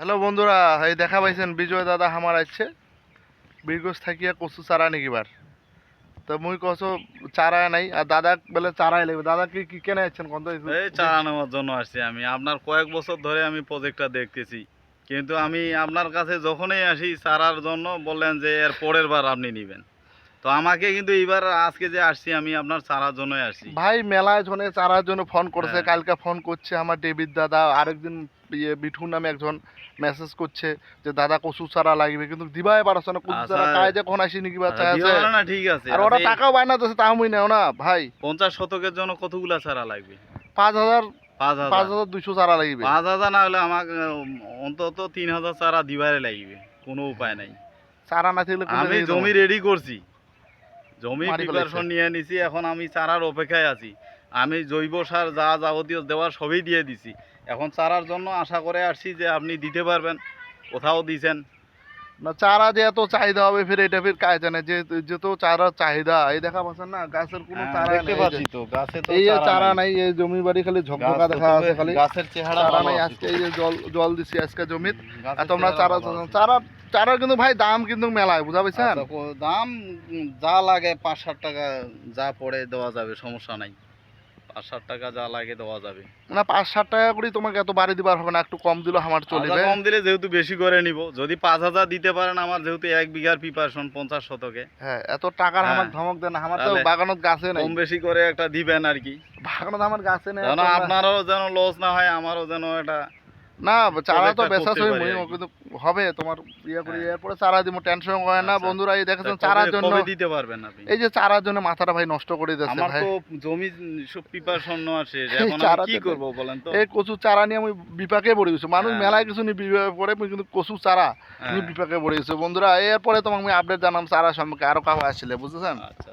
Hello বন্ধুরা, এই দেখা পাইছেন বিজয় দাদা আমার আছে বীরগঞ্জ থাকিয়া কচু চারা নিকিবার তো মুই কচু চারা নাই, আর দাদা বলে চারাই লাগবে। দাদা কি কি কেনে আছেন কত এই চারা নেওয়ার জন্য আসছি আমি। আপনার কয়েক বছর ধরে আমি প্রজেক্টটা দেখতেছি। কিন্তু আমি আপনার কাছে যখনই আসি, চারার জন্য বললেন যে এর পরের বার আপনি নেবেন। তো আমাকে কিন্তু এইবার আজকে যে আসছি আমি আপনার চারার জন্যই আসছি। ভাই মেলায় জনে চারার জন্য ফোন করছে হ্যাঁ। কালকে ফোন করছে আমার ডেভিড দাদা আরেকদিন ইয়ে বিঠু নামে একজন মেসেজ করছে যে দাদা কচু চারা লাগবে। কিন্তু দিবাই পারছ না কচু আচ্ছা। চারা কায় যে কোন আসি নিকিবার চাই আছে। না ঠিক আছে। আর ওরা আচ্ছা, টাকাও বায়না দিচ্ছে তাও মুই নেও না ভাই। পঞ্চাশ শতকের জন্য কতগুলা চারা লাগবে? পাঁচ হাজার পাঁচ পাঁচ হাজার হাজার দুইশো চারা লাগবে। পাঁচ হাজার না হলে আমাকে অন্তত তিন হাজার চারা দিবারে লাগবে। কোনো উপায় নাই। চারা না থাকলে আমি জমি রেডি করছি। জমি প্রিপারেশন নিয়ে নিছি এখন আমি চারার অপেক্ষায় আছি। আমি জৈব সার যা যাবতীয় দেওয়ার সবই দিয়ে দিছি। এখন চারার জন্য আশা করে আসছি যে আপনি দিতে পারবেন কোথাও দিছেন। না চারা যে এত চাহিদা হবে ফির এটা ফির কাজ জানে যে যেহেতু চারার চাহিদা এই দেখা পাচ্ছেন না গাছের কোনো হ্যাঁ, চারা দেখতে পাচ্ছি তো গাছে তো এই চারা নাই। এই জমি বাড়ি খালি ঝকঝকা দেখা আছে খালি। গাছের চেহারা নাই আজকে এই যে জল জল দিছি আজকে জমিত আর তোমরা চারা চারা চারার কিন্তু ভাই দাম কিন্তু মেলায় বুঝা পাইছেন? আচ্ছা, দাম যা লাগে পাঁচ টাকা যা পড়ে দেওয়া যাবে সমস্যা নাই। পাঁচ টাকা যা লাগে দেওয়া যাবে। না পাঁচ টাকা করে তোমাকে এত বাড়ি দিবার হবে না একটু কম দিলে আমার চলবে। কম দিলে যেহেতু বেশি করে নিব যদি পাঁচ হাজার দিতে পারেন আমার যেহেতু এক বিঘার প্রিপারেশন পঞ্চাশ শতকে। হ্যাঁ এত টাকার হ্যাঁ। আমার ধমক দেন আমার তো বাগানত গাছে নাই। কম বেশি করে একটা দিবেন আর কি। বাগানত আমার গাছে নেই আপনারও যেন লস না হয় আমারও যেন এটা না চারা তো বেচা সই। কিন্তু হবে তোমার ইয়ে করে হ্যাঁ। এরপরে চারা দিব টেনশন করে না আচ্ছা। বন্ধুরা এই দেখেছেন চারার জন্য কবে দিতে পারবেন আপনি এই যে চারার জন্য মাথাটা ভাই নষ্ট করে দিচ্ছে আমার তো জমি সব শেষ এই এখন আমি কি করব বলেন তো এই কচু চারা নিয়ে আমি বিপাকে পড়ে গেছি মানুষ হ্যাঁ। মেলায় কিছু নিয়ে বিপাকে পড়ে কিন্তু কচু চারা হ্যাঁ। নিয়ে বিপাকে পড়ে গেছে বন্ধুরা এরপরে তোমাকে আমি আপডেট জানাম চারা সম্পর্কে আরও কাউ আসলে বুঝতেছেন আচ্ছা